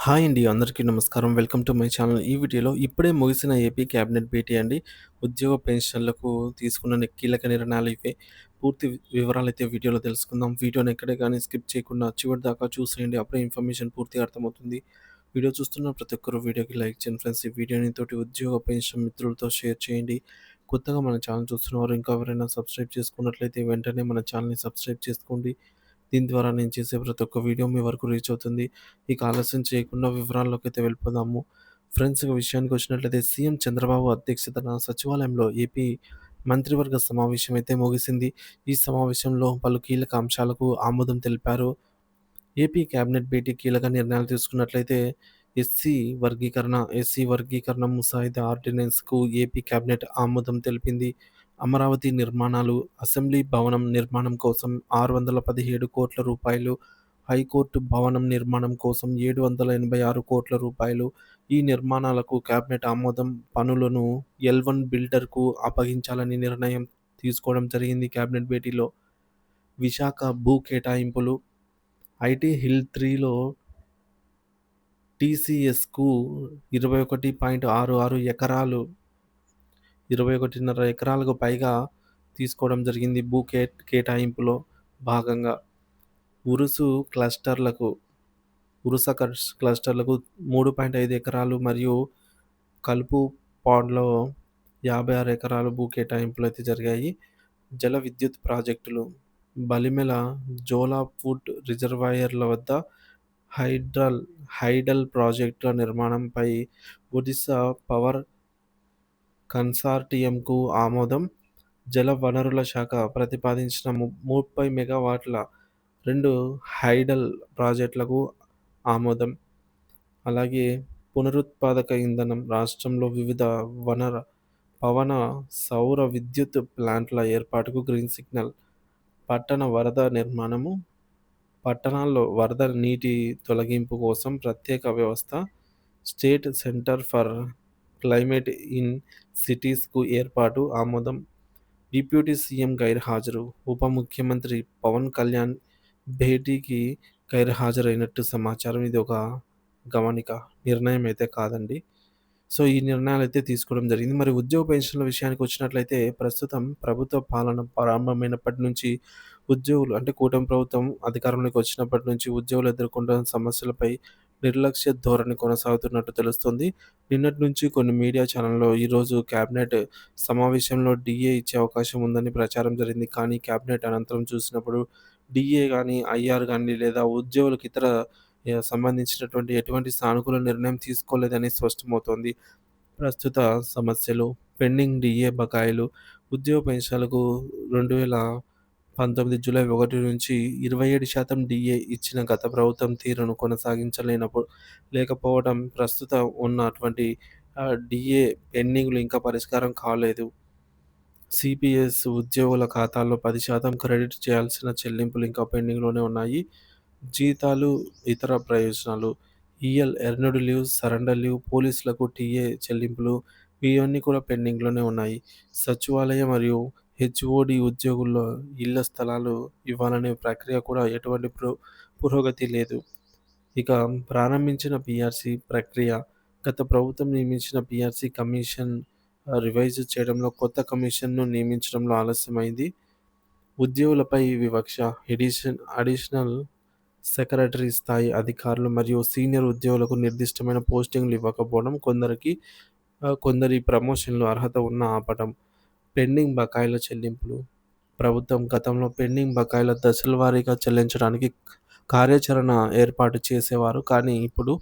Hi అండి. అందరికీ నమస్కారం. Welcome to my channel. ఈ వీడియోలో ఇప్పుడే ముగిసిన ఏపీ క్యాబినెట్ భేటీ అండి. ఉద్యోగ పెన్షన్‌లకు తీసుకున్న కీలక నిర్ణయాలు ఇవే. పూర్తి వివరాలు వివరాలైతే వీడియోలో తెలుసుకుందాం. వీడియోని ఎక్కడే కానీ స్కిప్ చేయకుండా చివరి దాకా చూసేయండి. అప్పుడే ఇన్ఫర్మేషన్ పూర్తిగా అర్థమవుతుంది. వీడియో చూస్తున్న ప్రతి ఒక్కరు వీడియోకి లైక్ చేయండి ఫ్రెండ్స్. ఈ వీడియోని తోటి ఉద్యోగ పెన్షన్ మిత్రులతో షేర్ చేయండి. కొత్తగా మన ఛానల్ చూస్తున్నవారు ఇంకా ఎవరైనా సబ్స్క్రైబ్ చేసుకున్నట్లయితే వెంటనే మన ఛానల్‌ని సబ్స్క్రైబ్ చేసుకోండి. దీని ద్వారా నేను చేసే ప్రతి ఒక్క వీడియో మీ వరకు రీచ్ అవుతుంది. ఇక ఆలస్యం చేయకుండా వివరాల్లోకి అయితే వెళ్ళిపోదాము. ఫ్రెండ్స్ విషయానికి వచ్చినట్లయితే సీఎం చంద్రబాబు అధ్యక్షతన సచివాలయంలో ఏపీ మంత్రివర్గ సమావేశం అయితే ముగిసింది. ఈ సమావేశంలో పలు కీలక అంశాలకు ఆమోదం తెలిపారు. ఏపీ క్యాబినెట్ భేటీ కీలక నిర్ణయాలు తీసుకున్నట్లయితే ఎస్సీ వర్గీకరణ, ఎస్సీ వర్గీకరణ ముసాయిదా ఆర్డినెన్స్‌కు ఏపీ క్యాబినెట్ ఆమోదం తెలిపింది. అమరావతి నిర్మాణాలు, అసెంబ్లీ భవనం నిర్మాణం కోసం ఆరు వందల పదిహేడు కోట్ల రూపాయలు, హైకోర్టు భవనం నిర్మాణం కోసం ఏడు వందల ఎనభై ఆరు కోట్ల రూపాయలు. ఈ నిర్మాణాలకు క్యాబినెట్ ఆమోదం పనులను ఎల్ వన్ బిల్డర్‌కు అప్పగించాలని నిర్ణయం తీసుకోవడం జరిగింది క్యాబినెట్ భేటీలో. విశాఖ భూ కేటాయింపులు ఐటీ హిల్ త్రీలో టీసీఎస్‌కు ఇరవై ఒకటి పాయింట్ ఆరు ఆరు ఎకరాలు ఇరవై ఒకటిన్నర ఎకరాలకు పైగా తీసుకోవడం జరిగింది భూ కే కేటాయింపులో భాగంగా. ఉరుసు క్లస్టర్లకు ఉరుస క్లస్టర్లకు మూడు పాయింట్ ఐదు ఎకరాలు మరియు కలుపు పాడ్‌లో యాభై ఆరు ఎకరాలు భూ కేటాయింపులు అయితే జరిగాయి. జల విద్యుత్ ప్రాజెక్టులు బలిమెల జోలా ఫుడ్ రిజర్వాయర్ల వద్ద హైడ్రల్ హైడల్ ప్రాజెక్టుల నిర్మాణంపై ఒడిశా పవర్ కన్సార్టియంకు ఆమోదం. జల వనరుల శాఖ ప్రతిపాదించిన ము ముప్పై మెగావాట్ల రెండు హైడల్ ప్రాజెక్టులకు ఆమోదం. అలాగే పునరుత్పాదక ఇంధనం రాష్ట్రంలో వివిధ వనర పవన, సౌర విద్యుత్ ప్లాంట్ల ఏర్పాటుకు గ్రీన్ సిగ్నల్. పట్టణ వరద నిర్మాణము పట్టణాల్లో వరద నీటి తొలగింపు కోసం ప్రత్యేక వ్యవస్థ. State centre for climate in సిటీస్‌కు ఏర్పాటు ఆమోదం. డిప్యూటీ సీఎం గైర్హాజరు ఉప ముఖ్యమంత్రి పవన్ కళ్యాణ్ భేటీకి గైర్హాజరైనట్టు సమాచారం. ఇది ఒక గమనిక. నిర్ణయం అయితే కాదండి. సో, ఈ నిర్ణయాలు అయితే తీసుకోవడం జరిగింది. మరి ఉద్యోగ పెన్షన్‌ల విషయానికి వచ్చినట్లయితే ప్రస్తుతం ప్రభుత్వ పాలన ప్రారంభమైనప్పటి నుంచి ఉద్యోగులు అంటే కూటమి ప్రభుత్వం అధికారంలోకి వచ్చినప్పటి నుంచి ఉద్యోగులు ఎదుర్కొంటున్న సమస్యలపై నిర్లక్ష్య ధోరణి కొనసాగుతున్నట్టు తెలుస్తుంది. నిన్నటి నుంచి కొన్ని మీడియా ఛానల్లో ఈరోజు క్యాబినెట్ సమావేశంలో డీఏ ఇచ్చే అవకాశం ఉందని ప్రచారం జరిగింది. కానీ క్యాబినెట్ అనంతరం చూసినప్పుడు డీఏ కానీ ఐఆర్ కానీ లేదా ఉద్యోగులకు ఇతర సంబంధించినటువంటి ఎటువంటి సానుకూల నిర్ణయం తీసుకోలేదని స్పష్టమవుతోంది. ప్రస్తుత సమస్యలు పెండింగ్ డీఏ బకాయిలు ఉద్యోగ పెన్షన్‌లకు రెండు వేల పంతొమ్మిది జూలై ఒకటి నుంచి ఇరవై ఏడు శాతం డీఏ ఇచ్చిన గత ప్రభుత్వం తీరును కొనసాగించలేనప్పుడు లేకపోవడం ప్రస్తుతం ఉన్నటువంటి డిఏ డీఏ పెండింగ్‌లు ఇంకా పరిష్కారం కాలేదు. సీపీఎస్ ఉద్యోగుల ఖాతాల్లో పది శాతం క్రెడిట్ చేయాల్సిన చెల్లింపులు ఇంకా పెండింగ్‌లోనే ఉన్నాయి. జీతాలు, ఇతర ప్రయోజనాలు EL earned leave, surrender leave, పోలీసులకు టీఏ చెల్లింపులు ఇవన్నీ కూడా పెండింగ్‌లోనే ఉన్నాయి. సచివాలయం మరియు హెచ్ఓడీ ఉద్యోగుల్లో ఇళ్ళ స్థలాలు ఇవ్వాలనే ప్రక్రియ కూడా ఎటువంటి పురో పురోగతి లేదు. ఇక ప్రారంభించిన పీఆర్సీ ప్రక్రియ గత ప్రభుత్వం నియమించిన పీఆర్సీ కమిషన్ రివైజ్ చేయడంలో కొత్త కమిషన్‌ను నియమించడంలో ఆలస్యమైంది. ఉద్యోగులపై వివక్ష ఎడిషన్ అడిషనల్ సెక్రటరీ స్థాయి అధికారులు మరియు సీనియర్ ఉద్యోగులకు నిర్దిష్టమైన పోస్టింగ్‌లు ఇవ్వకపోవడం, కొందరికి కొందరి ప్రమోషన్‌లు అర్హత ఉన్న ఆపటం పెండింగ్ బకాయిల చెల్లింపులు ప్రభుత్వం గతంలో పెండింగ్ బకాయిల దశల వారీగా చెల్లించడానికి కార్యాచరణ ఏర్పాటు చేసేవారు. కానీ ఇప్పుడు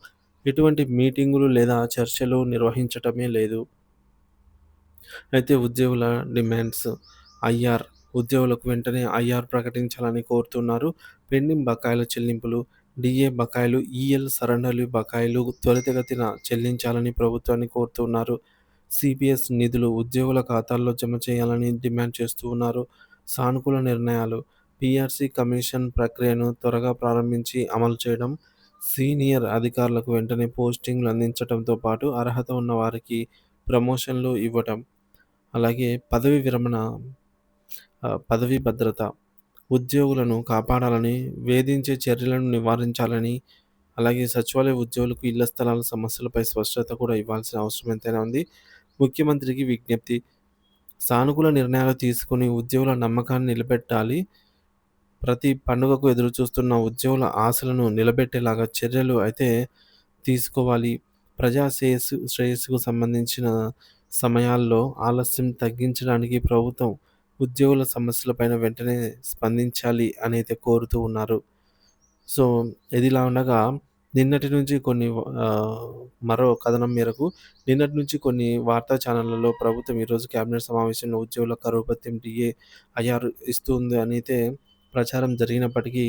ఎటువంటి మీటింగులు లేదా చర్చలు నిర్వహించటమే లేదు. అయితే ఉద్యోగుల డిమాండ్స్ ఐఆర్ ఉద్యోగులకు వెంటనే ఐఆర్ ప్రకటించాలని కోరుతున్నారు. పెండింగ్ బకాయిల చెల్లింపులు, డీఏ బకాయిలు, ఈఎల్ సరెండర్లు బకాయిలు త్వరితగతిన చెల్లించాలని ప్రభుత్వాన్ని కోరుతున్నారు. సిపిఎస్ నిధులు ఉద్యోగుల ఖాతాల్లో జమ చేయాలని డిమాండ్ చేస్తూ ఉన్నారు. సానుకూల నిర్ణయాలు పీఆర్సీ కమిషన్ ప్రక్రియను త్వరగా ప్రారంభించి అమలు చేయడం. సీనియర్ అధికారులకు వెంటనే పోస్టింగ్‌లు అందించడంతో పాటు అర్హత ఉన్న వారికి ప్రమోషన్‌లు ఇవ్వటం. అలాగే పదవీ విరమణ పదవి పదవీ భద్రత ఉద్యోగులను కాపాడాలని, వేధించే చర్యలను నివారించాలని, అలాగే సచివాలయ ఉద్యోగులకు ఇళ్ళ స్థలాల సమస్యలపై స్పష్టత కూడా ఇవ్వాల్సిన అవసరం ఎంతైనా ఉంది. ముఖ్యమంత్రికి విజ్ఞప్తి సానుకూల నిర్ణయాలు తీసుకొని ఉద్యోగుల నమ్మకాన్ని నిలబెట్టాలి. ప్రతి పండుగకు ఎదురుచూస్తున్న ఉద్యోగుల ఆశలను నిలబెట్టేలాగా చర్యలు అయితే తీసుకోవాలి. ప్రజా శ్రేయస్సు శ్రేయస్సుకు సంబంధించిన సమయాల్లో ఆలస్యం తగ్గించడానికి ప్రభుత్వం ఉద్యోగుల సమస్యలపైన వెంటనే స్పందించాలి అనేది కోరుతూ ఉన్నారు. సో, ఇదిలా ఉండగా నిన్నటి నుంచి కొన్ని మరో కథనం మేరకు నిన్నటి నుంచి కొన్ని వార్తా ఛానళ్ళలో ప్రభుత్వం ఈరోజు కేబినెట్ సమావేశంలో ఉద్యోగుల కరువు భత్యం, డిఏ, ఐఆర్ ఇస్తుంది అనైతే ప్రచారం జరిగినప్పటికీ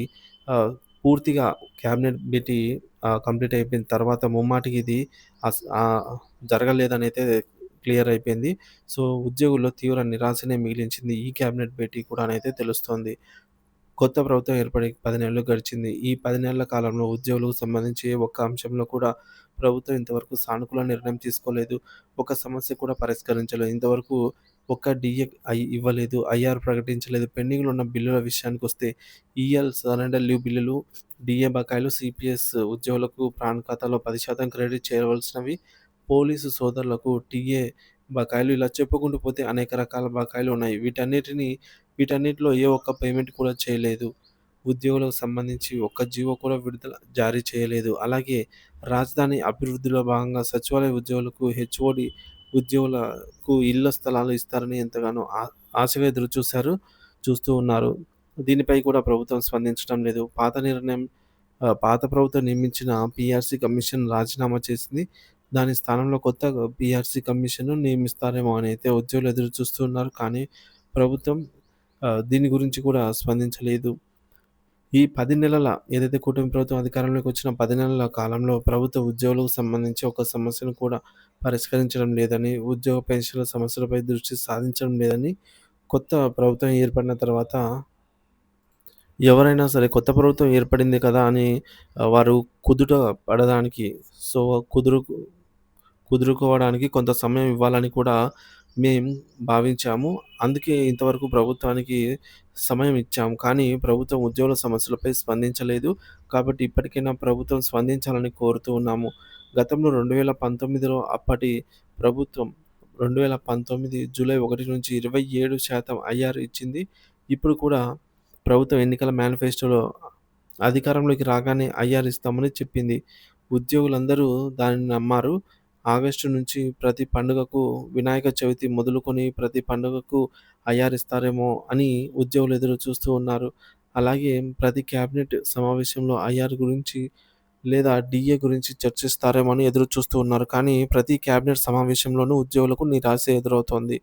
పూర్తిగా కేబినెట్ భేటీ కంప్లీట్ అయిపోయిన తర్వాత ముమ్మాటికి ఇది జరగలేదని అయితే జరగలేదనైతే క్లియర్ అయిపోయింది. సో, ఉద్యోగుల్లో తీవ్ర నిరాశనే మిగిలించింది ఈ కేబినెట్ భేటీ కూడా అయితే తెలుస్తోంది. కొత్త ప్రభుత్వం ఏర్పడి పది నెలలు గడిచింది. ఈ పది నెలల కాలంలో ఉద్యోగులకు సంబంధించి ఒక్క అంశంలో కూడా ప్రభుత్వం ఇంతవరకు సానుకూల నిర్ణయం తీసుకోలేదు. ఒక సమస్య కూడా పరిష్కరించలేదు. ఇంతవరకు ఒక్క డిఏ ఐ ఇవ్వలేదు. ఐఆర్ ప్రకటించలేదు. పెండింగ్‌లో ఉన్న బిల్లుల విషయానికి వస్తే ఈఎల్ సరెండర్ లీవ్ బిల్లులు, డీఏ బకాయిలు, సీపీఎస్ ఉద్యోగులకు ప్రాణ ఖాతాలో 10% క్రెడిట్ చేరవలసినవి, పోలీసు సోదరులకు టీఏ బకాయిలు ఇలా చెప్పుకుంటూ పోతే అనేక రకాల బకాయిలు ఉన్నాయి. వీటన్నిటిని వీటన్నిటిలో ఏ ఒక్క పేమెంట్ కూడా చేయలేదు. ఉద్యోగులకు సంబంధించి ఒక్క జీవో కూడా విడుదల జారీ చేయలేదు. అలాగే రాజధాని అభివృద్ధిలో భాగంగా సచివాలయ ఉద్యోగులకు హెచ్ఓడి ఉద్యోగులకు ఇళ్ళ స్థలాలు ఇస్తారని ఎంతగానో ఆశగా ఆశగా ఎదురుచూశారు చూస్తూ ఉన్నారు. దీనిపై కూడా ప్రభుత్వం స్పందించడం లేదు. పాత నిర్ణయం పాత ప్రభుత్వం నియమించిన పీఆర్సీ కమిషన్ రాజీనామా చేసింది. దాని స్థానంలో కొత్త పీఆర్సీ కమిషన్ నియమిస్తారేమో అని అయితే ఉద్యోగులు ఎదురు చూస్తున్నారు కానీ ప్రభుత్వం దీని గురించి కూడా స్పందించలేదు. ఈ పది నెలల ఏదైతే కూటమి ప్రభుత్వం అధికారంలోకి వచ్చిన పది నెలల కాలంలో ప్రభుత్వ ఉద్యోగులకు సంబంధించి ఒక సమస్యను కూడా పరిష్కరించడం లేదని, ఉద్యోగ పెన్షన్ల సమస్యలపై దృష్టి సాధించడం లేదని కొత్త ప్రభుత్వం ఏర్పడిన తర్వాత ఎవరైనా సరే కొత్త ప్రభుత్వం ఏర్పడింది కదా అని వారు కుదుట పడడానికి సో, కుదురు కుదురుకోవడానికి కొంత సమయం ఇవ్వాలని కూడా మేము భావించాము. అందుకే ఇంతవరకు ప్రభుత్వానికి సమయం ఇచ్చాము. కానీ ప్రభుత్వం ఉద్యోగుల సమస్యలపై స్పందించలేదు. కాబట్టి ఇప్పటికైనా ప్రభుత్వం స్పందించాలని కోరుతూ ఉన్నాము. గతంలో 2019లో అప్పటి ప్రభుత్వం 2019 జూలై 1 నుంచి 27% ఐఆర్ ఇచ్చింది. ఇప్పుడు కూడా ప్రభుత్వం ఎన్నికల మేనిఫెస్టోలో అధికారంలోకి రాగానే ఐఆర్ ఇస్తామని చెప్పింది. ఉద్యోగులందరూ దానిని నమ్మారు. ఆగస్టు నుంచి ప్రతి పండుగకు వినాయక చవితి మొదలుకొని ప్రతి పండుగకు అయ్యారిస్తారేమో అని ఉద్యోగులు ఎదురు చూస్తూ ఉన్నారు. అలాగే ప్రతి క్యాబినెట్ సమావేశంలో ఐఆర్ గురించి లేదా డీఏ గురించి చర్చిస్తారేమో అని ఎదురు చూస్తూ ఉన్నారు. కానీ ప్రతి క్యాబినెట్ సమావేశంలోనూ ఉద్యోగులకు నిరాశ ఎదురవుతోంది.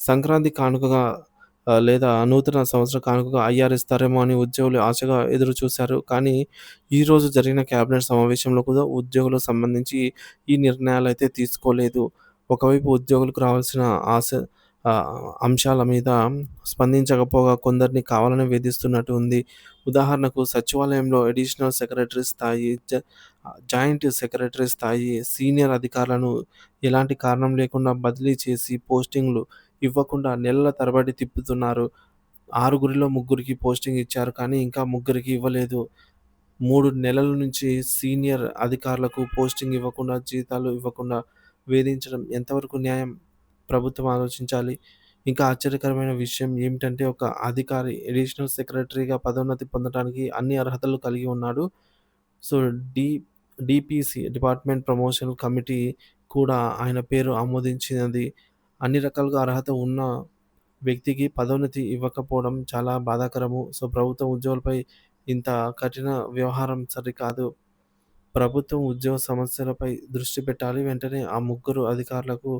సంక్రాంతి కానుకగా లేదా నూతన సంవత్సర కానుకగా ఐఆర్ ఇస్తారేమో అని ఉద్యోగులు ఆశగా ఎదురు చూశారు. కానీ ఈరోజు జరిగిన కేబినెట్ సమావేశంలో కూడా ఉద్యోగులకు సంబంధించి ఈ నిర్ణయాలు అయితే తీసుకోలేదు. ఒకవైపు ఉద్యోగులకు రావాల్సిన ఆశ అంశాల మీద స్పందించకపోగా కొందరిని కావాలని వేధిస్తున్నట్టు ఉంది. ఉదాహరణకు సచివాలయంలో అడిషనల్ సెక్రటరీ స్థాయి, జాయింట్ సెక్రటరీ స్థాయి సీనియర్ అధికారులను ఎలాంటి కారణం లేకుండా బదిలీ చేసి పోస్టింగ్‌లు ఇవ్వకుండా నెలల తరబడి తిప్పుతున్నారు. ఆరుగురిలో ముగ్గురికి పోస్టింగ్ ఇచ్చారు కానీ ఇంకా ముగ్గురికి ఇవ్వలేదు. మూడు నెలల నుంచి సీనియర్ అధికారులకు పోస్టింగ్ ఇవ్వకుండా, జీతాలు ఇవ్వకుండా వేధించడం ఎంతవరకు న్యాయం? ప్రభుత్వం ఆలోచించాలి. ఇంకా ఆశ్చర్యకరమైన విషయం ఏమిటంటే ఒక అధికారి అడిషనల్ సెక్రటరీగా పదోన్నతి పొందడానికి అన్ని అర్హతలు కలిగి ఉన్నాడు. So, D DPC department promotion committee కూడా ఆయన పేరు ఆమోదించినది. అన్ని రకాలుగా అర్హత ఉన్న వ్యక్తికి పదోన్నతి ఇవ్వకపోవడం చాలా బాధాకరము. సో, ప్రభుత్వ ఉద్యోగులపై ఇంత కఠిన వ్యవహారం సరికాదు. ప్రభుత్వం ఉద్యోగ సమస్యలపై దృష్టి పెట్టాలి. వెంటనే ఆ ముగ్గురు అధికారులకు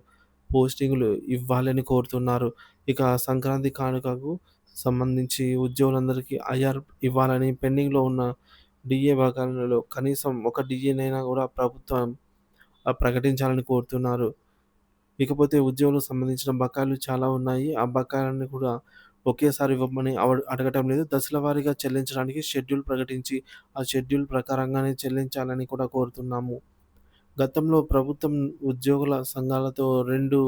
పోస్టింగ్లు ఇవ్వాలని కోరుతున్నారు. ఇక సంక్రాంతి కానుకకు సంబంధించి ఉద్యోగులందరికీ ఐఆర్ ఇవ్వాలని పెండింగ్‌లో ఉన్న డిఏ బకాయిలలో కనీసం ఒక డీఏనైనా కూడా ప్రభుత్వం ప్రకటించాలని కోరుతున్నారు. ఇకపోతే ఉద్యోగులకు సంబంధించిన బకాయిలు చాలా ఉన్నాయి. ఆ బకాయిలన్నీ కూడా ఒకేసారి ఇవ్వమని అవ అడగటం లేదు. దశల వారీగా చెల్లించడానికి షెడ్యూల్ ప్రకటించి ఆ షెడ్యూల్ ప్రకారంగానే చెల్లించాలని కూడా కోరుతున్నాము. గతంలో ప్రభుత్వం ఉద్యోగుల సంఘాలతో రెండు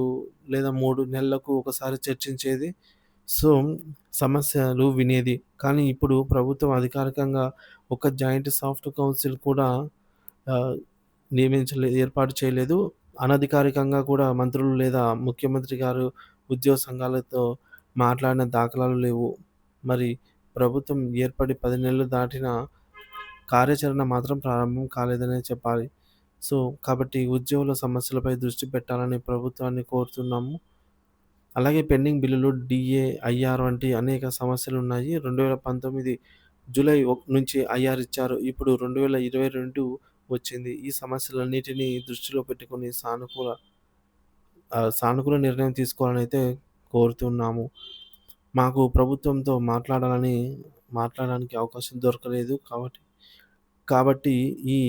లేదా మూడు నెలలకు ఒకసారి చర్చించేది. సో, సమస్యలు వినేది. కానీ ఇప్పుడు ప్రభుత్వం అధికారికంగా ఒక జాయింట్ సాఫ్ట్ కౌన్సిల్ కూడా నియమించలేదు నియమించలే ఏర్పాటు చేయలేదు. అనధికారికంగా కూడా మంత్రులు లేదా ముఖ్యమంత్రి గారు ఉద్యోగ సంఘాలతో మాట్లాడిన దాఖలాలు లేవు. మరి ప్రభుత్వం ఏర్పడి పది నెలలు దాటిన కార్యాచరణ మాత్రం ప్రారంభం కాలేదనే చెప్పాలి. సో, కాబట్టి ఉద్యోగుల సమస్యలపై దృష్టి పెట్టాలని ప్రభుత్వాన్ని కోరుతున్నాము. అలాగే పెండింగ్ బిల్లులు, డీఏ, ఐఆర్ వంటి అనేక సమస్యలు ఉన్నాయి రెండు వేల పంతొమ్మిది జూలై నుంచి ఐఆర్ ఇచ్చారు. ఇప్పుడు 2022 వచ్చింది. ఈ సమస్యలన్నిటిని దృష్టిలో పెట్టుకుని సానుకూల సానుకూల నిర్ణయం తీసుకోవాలని అయితే కోరుతున్నాము. మాకు ప్రభుత్వంతో మాట్లాడాలని మాట్లాడడానికి అవకాశం దొరకలేదు. కాబట్టి కాబట్టి ఈ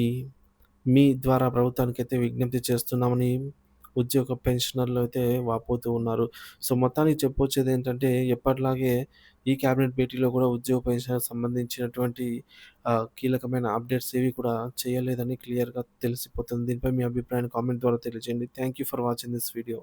మీ ద్వారా ప్రభుత్వానికైతే విజ్ఞప్తి చేస్తున్నామని ఉద్యోగ పెన్షనర్లు అయితే వాపోతూ ఉన్నారు. సో, మొత్తానికి చెప్పొచ్చేదేంటంటే ఎప్పటిలాగే ఈ క్యాబినెట్ భేటీలో కూడా ఉద్యోగ పెన్షన్‌కి సంబంధించినటువంటి కీలకమైన అప్డేట్స్ ఏవి కూడా చేయలేదని క్లియర్‌గా తెలిసిపోతుంది. దీనిపై మీ అభిప్రాయాన్ని కామెంట్ ద్వారా తెలియజేయండి. Thank you for watching this video.